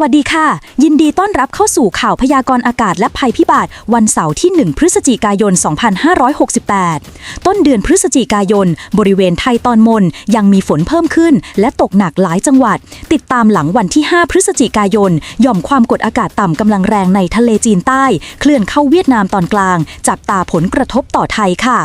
วัสดีค่ะ ยินดีต้อนรับเข้าสู่ข่าวพยากรณ์อากาศและภัยพิบัติวันเสาร์ที่ 1 พฤศจิกายน 2568 ต้นเดือนพฤศจิกายน บริเวณไทยตอนบนยังมีฝนเพิ่มขึ้น และตกหนักหลายจังหวัด ติดตามหลังวันที่ 5 พฤศจิกายนหย่อมความกดอากาศต่ำกำลังแรงในทะเลจีนใต้ เคลื่อนเข้าเวียดนามตอนกลาง จับตาผลกระทบต่อไทยค่ะ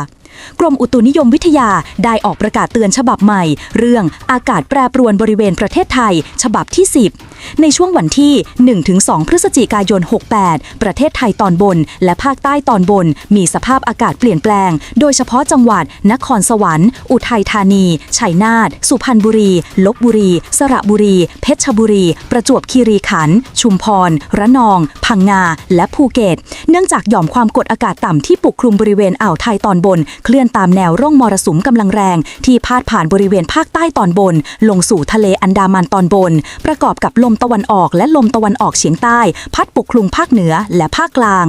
กรมอุตุนิยมวิทยาได้ออกประกาศเตือนฉบับใหม่ เรื่องอากาศแปรปรวนบริเวณประเทศไทย ฉบับที่ 10 ในช่วงวันที่ 1-2 พฤศจิกายน 68 ประเทศไทยตอนบน และภาคใต้ตอนบน มีสภาพอากาศเปลี่ยนแปลง โดยเฉพาะจังหวัด นครสวรรค์ อุทัยธานี ชัยนาท สุพรรณบุรี ลบบุรี สระบุรี เพชรบุรี ประจวบคีรีขันธ์ชุมพร ระนอง พังงา และภูเก็ต เนื่องจากหย่อมความกดอากาศต่ำที่ปกคลุมบริเวณอ่าวไทยตอนบน เคลื่อนตามแนวร่องมรสุมกำลังแรง ที่พาดผ่านบริเวณภาคใต้ตอนบน ลงสู่ทะเลอันดามันตอนบน ประกอบกับลมตะวันออกและลมตะวันออกเฉียงใต้ พัดปกคลุมภาคเหนือและภาคกลาง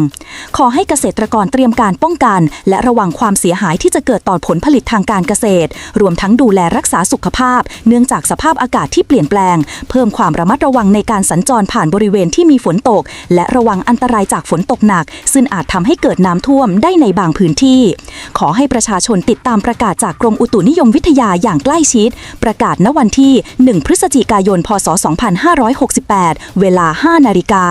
ขอให้เกษตรกรเตรียมการป้องกัน และระวังความเสียหายที่จะเกิดต่อผลผลิตทางการเกษตร รวมทั้งดูแลรักษาสุขภาพ เนื่องจากสภาพอากาศที่เปลี่ยนแปลง เพิ่มความระมัดระวังในการสัญจรผ่านบริเวณที่มีฝนตก และระวังอันตรายจากฝนตกหนัก ซึ่งอาจทำให้เกิดน้ำท่วมได้ในบางพื้นที่ ขอให้ประชาชนติดตามประกาศจากกรมอุตุนิยมวิทยาอย่างใกล้ชิด ประกาศณวันที่ 1 พฤศจิกายน พศ 250 2568 เวลา 5 นาฬิกา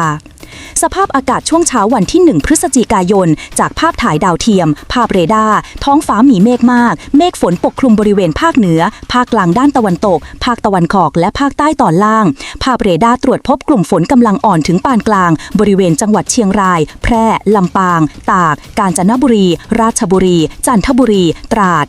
สภาพอากาศช่วงเช้าวันที่ 1 พฤศจิกายน จากภาพถ่ายดาวเทียม ภาพเรดาร์ ท้องฟ้ามีเมฆมาก เมฆฝนปกคลุมบริเวณภาคเหนือ ภาคกลางด้านตะวันตก ภาคตะวันออกและภาคใต้ตอนล่าง ภาพเรดาร์ตรวจพบกลุ่มฝนกำลังอ่อนถึงปานกลาง บริเวณจังหวัดเชียงราย แพร่ ลำปาง ตาก กาญจนบุรี ราชบุรี จันทบุรี ตราด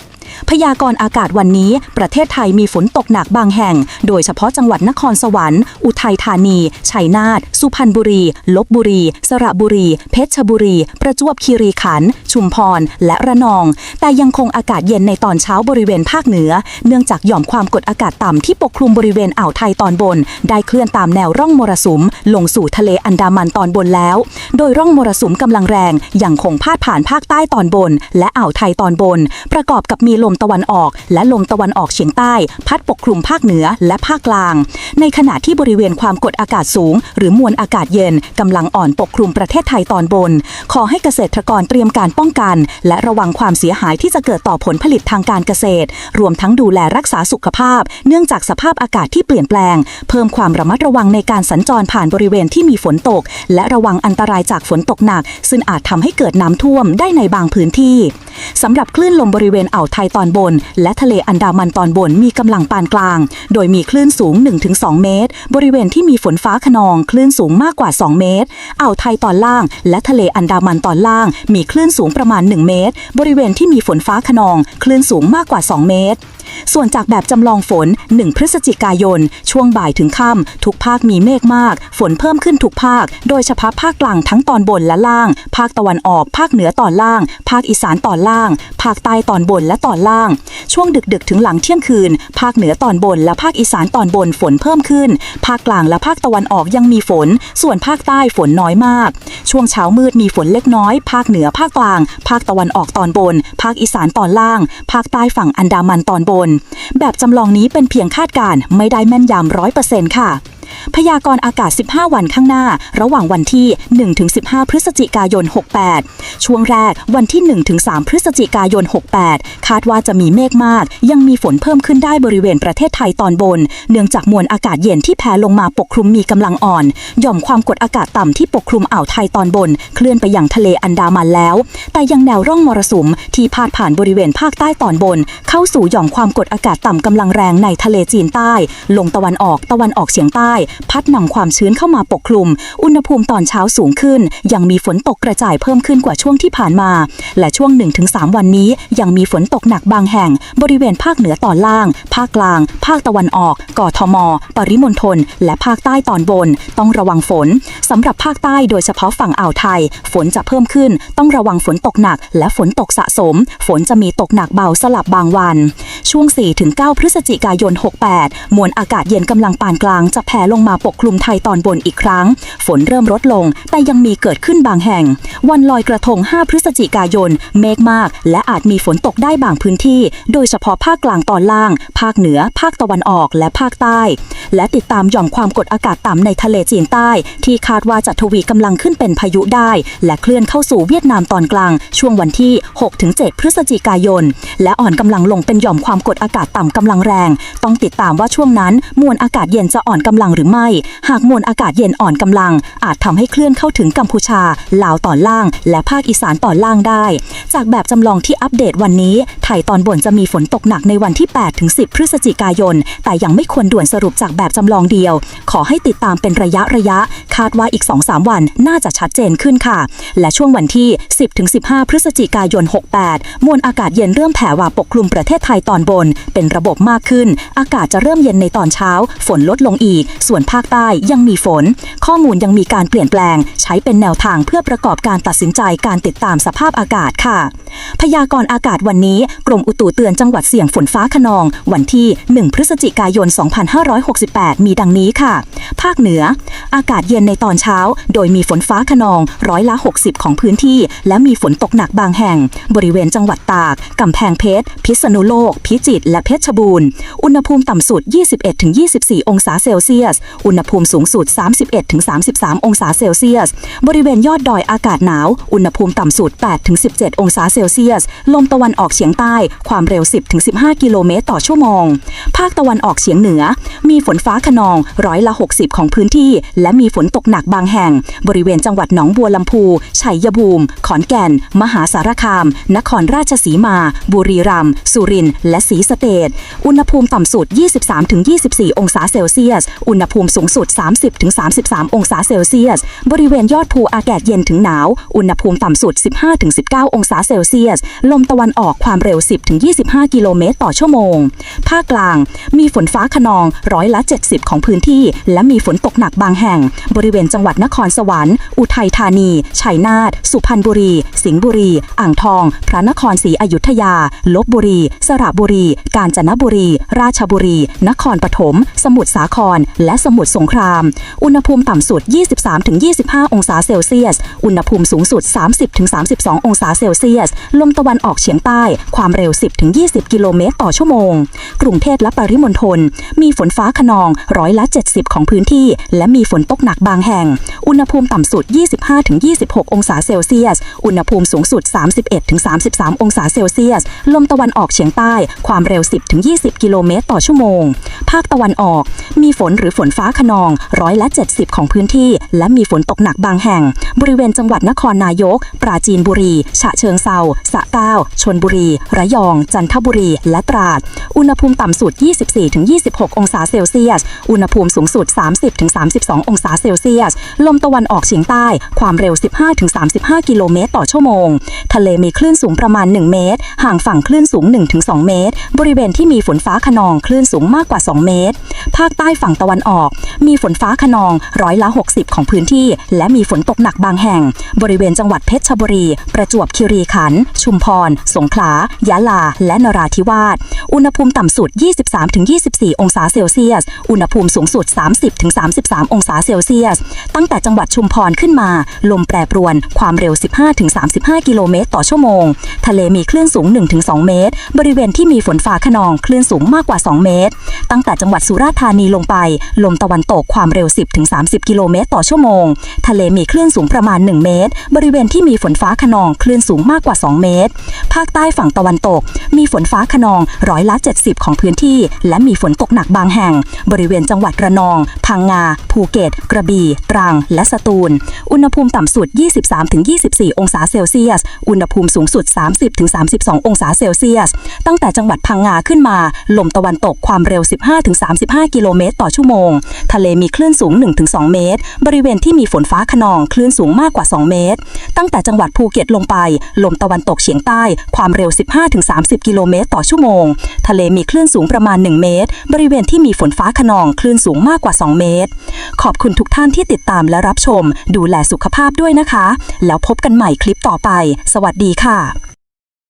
พยากรณ์อากาศวันนี้ ประเทศไทยมีฝนตกหนักบางแห่ง โดยเฉพาะจังหวัดนครสวรรค์ อุทัยธานี ชัยนาท สุพรรณบุรี ลบบุรี สระบุรี เพชรบุรี ประจวบคีรีขันธ์ ชุมพร และระนอง แต่ยังคงอากาศเย็นในตอนเช้าบริเวณภาคเหนือ เนื่องจากหย่อมความกดอากาศต่ำที่ปกคลุมบริเวณอ่าวไทยตอนบน ได้เคลื่อนตามแนวร่องมรสุม ลงสู่ทะเลอันดามันตอนบนแล้ว โดยร่องมรสุมกำลังแรง ยังคงพาดผ่านภาคใต้ตอนบน และอ่าวไทยตอนบน ประกอบกับมีลมตะวันออก และลมตะวันออกเฉียงใต้ พัดปกคลุมภาคเหนือและภาคกลาง ในขณะที่บริเวณความกดอากาศสูง หรือมวลอากาศเย็นกำลังอ่อนปกคลุมประเทศไทยตอนบน ขอให้เกษตรกรเตรียมการป้องกัน และระวังความเสียหายที่จะเกิดต่อผลผลิตทางการเกษตร รวมทั้งดูแลรักษาสุขภาพ เนื่องจากสภาพอากาศที่เปลี่ยนแปลง เพิ่มความระมัดระวังในการสัญจรผ่านบริเวณที่มีฝนตก และระวังอันตรายจากฝนตกหนัก ซึ่งอาจทำให้เกิดน้ำท่วมได้ในบางพื้นที่สำหรับคลื่นลมบริเวณอ่าวไทยยตอนบน และทะเลอันดามันตอนบนมีกำลังปานกลาง โดยมีคลื่นสูง 1-2 เมตร บริเวณที่มีฝนฟ้าขนองคลื่นสูงมากกว่า 2 เมตร อ่าวไทยตอนล่าง และทะเลอันดามันตอนล่าง มีคลื่นสูงประมาณ 1 เมตร บริเวณที่มีฝนฟ้าขนอง คลื่นสูงมากกว่า 2 เมตรส่วนจากแบบจำลองฝน 1 พฤศจิกายน ช่วงบ่ายถึงค่ำทุกภาคมีเมฆมาก ฝนเพิ่มขึ้นทุกภาค โดยเฉพาะภาคกลางทั้งตอนบนและล่าง ภาคตะวันออก ภาคเหนือตอนล่าง ภาคอีสานตอนล่าง ภาคใต้ตอนบนและตอนล่าง ช่วงดึกๆ ถึงหลังเที่ยงคืน ภาคเหนือตอนบนและภาคอีสานตอนบนฝนเพิ่มขึ้น ภาคกลางและภาคตะวันออกยังมีฝน ส่วนภาคใต้ฝนน้อยมาก ช่วงเช้ามืดมีฝนเล็กน้อย ภาคเหนือภาคกลาง ภาคตะวันออกตอนบน ภาคอีสานตอนล่าง ภาคใต้ฝั่งอันดามันตอนบนแบบจำลองนี้เป็นเพียงคาดการณ์ไม่ได้แม่นยำร้อยเปอร์เซ็นต์ค่ะ พยากรณ์อากาศ 15 วันข้างหน้า ระหว่างวันที่ 1-15 พฤศจิกายน 68 ช่วงแรกวันที่ 1-3 พฤศจิกายน 68 คาดว่าจะมีเมฆมาก ยังมีฝนเพิ่มขึ้นได้บริเวณประเทศไทยตอนบน เนื่องจากมวลอากาศเย็นที่แผ่ลงมาปกคลุมมีกำลังอ่อน หย่อมความกดอากาศต่ำที่ปกคลุมอ่าวไทยตอนบน เคลื่อนไปยังทะเลอันดามันแล้ว แต่ยังแนวร่องมรสุมที่พาดผ่านบริเวณภาคใต้ตอนบน เข้าสู่หย่อมความกดอากาศต่ำกำลังแรงในทะเลจีนใต้ ลงตะวันออกตะวันออกเฉียงใต้พัดนำความชื้นเข้ามาปกคลุม อุณหภูมิตอนเช้าสูงขึ้น ยังมีฝนตกกระจายเพิ่มขึ้นกว่าช่วงที่ผ่านมา และช่วง 1-3 วันนี้ ยังมีฝนตกหนักบางแห่ง บริเวณภาคเหนือตอนล่าง ภาคกลาง ภาคตะวันออก กทม ปริมณฑล และภาคใต้ตอนบน ต้องระวังฝนสำหรับภาคใต้โดยเฉพาะฝั่งอ่าวไทย ฝนจะเพิ่มขึ้น ต้องระวังฝนตกหนัก และฝนตกสะสม ฝนจะมีตกหนักเบาสลับบางวัน ช่วง 4-9 พฤศจิกายน 68 มวลอากาศเย็นกำลังปานกลางจะแผ่ลงลงมาปกคลุมไทยตอนบนอีกครั้ง ฝนเริ่มลดลง แต่ยังมีเกิดขึ้นบางแห่ง วันลอยกระทง 5 พฤศจิกายน เมฆมาก และอาจมีฝนตกได้บางพื้นที่ โดยเฉพาะภาคกลางตอนล่าง ภาคเหนือ ภาคตะวันออกและภาคใต้ และติดตามหย่อมความกดอากาศต่ำในทะเลจีนใต้ ที่คาดว่าจะทวีกำลังขึ้นเป็นพายุได้ และเคลื่อนเข้าสู่เวียดนามตอนกลาง ช่วงวันที่ 6-7 พฤศจิกายน และอ่อนกำลังลงเป็นหย่อมความกดอากาศต่ำกำลังแรง ต้องติดตามว่าช่วงนั้นมวลอากาศเย็นจะอ่อนกำลังหรือไม่ หากมวลอากาศเย็นอ่อนกำลัง อาจทำให้เคลื่อนเข้าถึงกัมพูชา ลาวตอนล่าง และภาคอีสานตอนล่างได้ จากแบบจำลองที่อัปเดตวันนี้ ไทยตอนบนจะมีฝนตกหนักในวันที่8-10 พฤศจิกายน แต่ยังไม่ควรด่วนสรุปจากแบบจำลองเดียว ขอให้ติดตามเป็นระยะระยะ คาดว่าอีก 2-3 วันน่าจะชัดเจนขึ้นค่ะ และช่วงวันที่ 10-15 พฤศจิกายน 68 มวลอากาศเย็นเริ่มแผ่ว่าปกคลุมประเทศไทยตอนบน เป็นระบบมากขึ้น อากาศจะเริ่มเย็นในตอนเช้า ฝนลดลงอีกส่วนภาคใต้ยังมีฝน ข้อมูลยังมีการเปลี่ยนแปลง ใช้เป็นแนวทางเพื่อประกอบการตัดสินใจการติดตามสภาพอากาศค่ะ พยากรณ์อากาศวันนี้ กรมอุตุเตือนจังหวัดเสี่ยงฝนฟ้าขนอง วันที่ 1 พฤศจิกายน 2568 มีดังนี้ค่ะาคเหนือ อากาศเย็นในตอนเช้า โดยมีฝนฟ้าขนองร้อยละ 60 ของพื้นที่ และมีฝนตกหนักบางแห่ง บริเวณจังหวัดตาก กำแพงเพชร พิษณุโลก พิจิตรและเพชรบูรณ์ อุณหภูมิต่ำสุด 21-24 องศาเซลเซียส อุณหภูมิสูงสุด 31-33 องศาเซลเซียส บริเวณยอดดอยอากาศหนาว อุณหภูมิต่ำสุด 8-17 องศาเซลเซียส ลมตะวันออกเฉียงใต้ ความเร็ว 10-15 กิโลเมตรต่อชั่วโมง ภาคตะวันออกเฉียงเหนือ มีฝนฟ้าขนองร้อยละ 60ของพื้นที่ และมีฝนตกหนักบางแห่ง บริเวณจังหวัดหนองบัวลำพูชัยภูมิ ขอนแก่น มหาสารคาม นครราชสีมา บุรีรัมย์สุรินทร์และศรีสะเกษอุณหภูมิต่ำสุด 23-24 องศาเซลเซียส อุณหภูมิสูงสุด 30-33 องศาเซลเซียส บริเวณยอดภูอากาศเย็นถึงหนาว อุณหภูมิต่ำสุด 15-19 องศาเซลเซียส ลมตะวันออกความเร็ว 10-25 กิโลเมตรต่อชั่วโมง ภาคกลาง มีฝนฟ้าขนองร้อยละ 70 ของพื้นที่ และมีฝนตกหนักบางแห่ง บริเวณจังหวัดนครสวรรค์ อุทัยธานี ชัยนาท สุพรรณบุรี สิงห์บุรี อ่างทอง พระนครศรีอยุธยา ลบบุรี สระบุรี กาญจนบุรี ราชบุรี นครปฐม สมุทรสาคร และสมุทรสงคราม อุณหภูมิต่ำสุด 23-25 องศาเซลเซียส อุณหภูมิสูงสุด 30-32 องศาเซลเซียส ลมตะวันออกเฉียงใต้ ความเร็ว 10-20 กิโลเมตรต่อชั่วโมง กรุงเทพและปริมณฑล มีฝนฟ้าขนองร้อยละ 70 ของพื้นที่ และมีฝนตกหนักบางแห่ง อุณหภูมิต่ำสุด 25-26 องศาเซลเซียส อุณหภูมิสูงสุด 31-33 องศาเซลเซียส ลมตะวันออกเฉียงใต้ ความเร็ว 10-20 กิโลเมตรต่อชั่วโมง ภาคตะวันออก มีฝนหรือฝนฟ้าขนองร้อยละ 70 ของพื้นที่ และมีฝนตกหนักบางแห่ง บริเวณจังหวัดนครนายก ปราจีนบุรี ฉะเชิงเซาสะแก้วชนบุรี ระยอง จันทบุรี และตราด อุณหภูมิต่ำสุด 24-26 องศาเซลเซียส อุณหภูมิสูงสุด30-32 องศาเซลเซียส ลมตะวันออกเฉียงใต้ ความเร็ว 15-35 กิโลเมตรต่อชั่วโมง ทะเลมีคลื่นสูงประมาณ 1 เมตร ห่างฝั่งคลื่นสูง 1-2 เมตร บริเวณที่มีฝนฟ้าขนองคลื่นสูงมากกว่า 2 เมตร ภาคใต้ฝั่งตะวันออก มีฝนฟ้าขนองร้อยละ 60 ของพื้นที่ และมีฝนตกหนักบางแห่ง บริเวณจังหวัดเพชรบุรี ประจวบคีรีขันธ์ ชุมพร สงขลา ยะลา และนราธิวาส อุณหภูมิต่ำสุด 23-24 องศาเซลเซียส อุณหภูมิสูงสุด 30-33 องศาเซลเซียส ตั้งแต่จังหวัดชุมพรขึ้นมา ลมแปรปรวน ความเร็ว 15-35 กิโลเมตรต่อชั่วโมง ทะเลมีคลื่นสูง 1-2 เมตร บริเวณที่มีฝนฟ้าขนองคลื่นสูงมากกว่า 2 เมตร ตั้งแต่จังหวัดสุราษฎร์ธานีลงไป ลมตะวันตกความเร็ว 10-30 กิโลเมตรต่อชั่วโมง ทะเลมีคลื่นสูงประมาณ 1 เมตร บริเวณที่มีฝนฟ้าขนองคลื่นสูงมากกว่า 2 เมตร ภาคใต้ฝั่งตะวันตก มีฝนฟ้าขนองร้อยละ 70 ของพื้นที่ และมีฝนตกหนักบางแห่ง บริเวณจังหวัดระนอง พังงา ภูเก็ต กระบี่ ตรัง และสตูล อุณหภูมิต่ำสุด 23-24 องศาเซลเซียส อุณหภูมิสูงสุด 30-32 องศาเซลเซียส ตั้งแต่จังหวัดพังงาขึ้นมา ลมตะวันตกความเร็ว 15-35 กิโลเมตรต่อชั่วโมง ทะเลมีคลื่นสูง 1-2 เมตร บริเวณที่มีฝนฟ้าขนองคลื่นสูงมากกว่า 2 เมตร ตั้งแต่จังหวัดภูเก็ตลงไป ลมตะวันตกเฉียงใต้ ความเร็ว 15-30 กิโลเมตรต่อชั่วโมงทะเลมีคลื่นสูงประมาณ 1 เมตร บริเวณที่มีฝนฟ้าขนองคลื่นสูงมากกว่า 2 เมตร ขอบคุณทุกท่านที่ติดตามและรับชม ดูแลสุขภาพด้วยนะคะ แล้วพบกันใหม่คลิปต่อไป สวัสดีค่ะ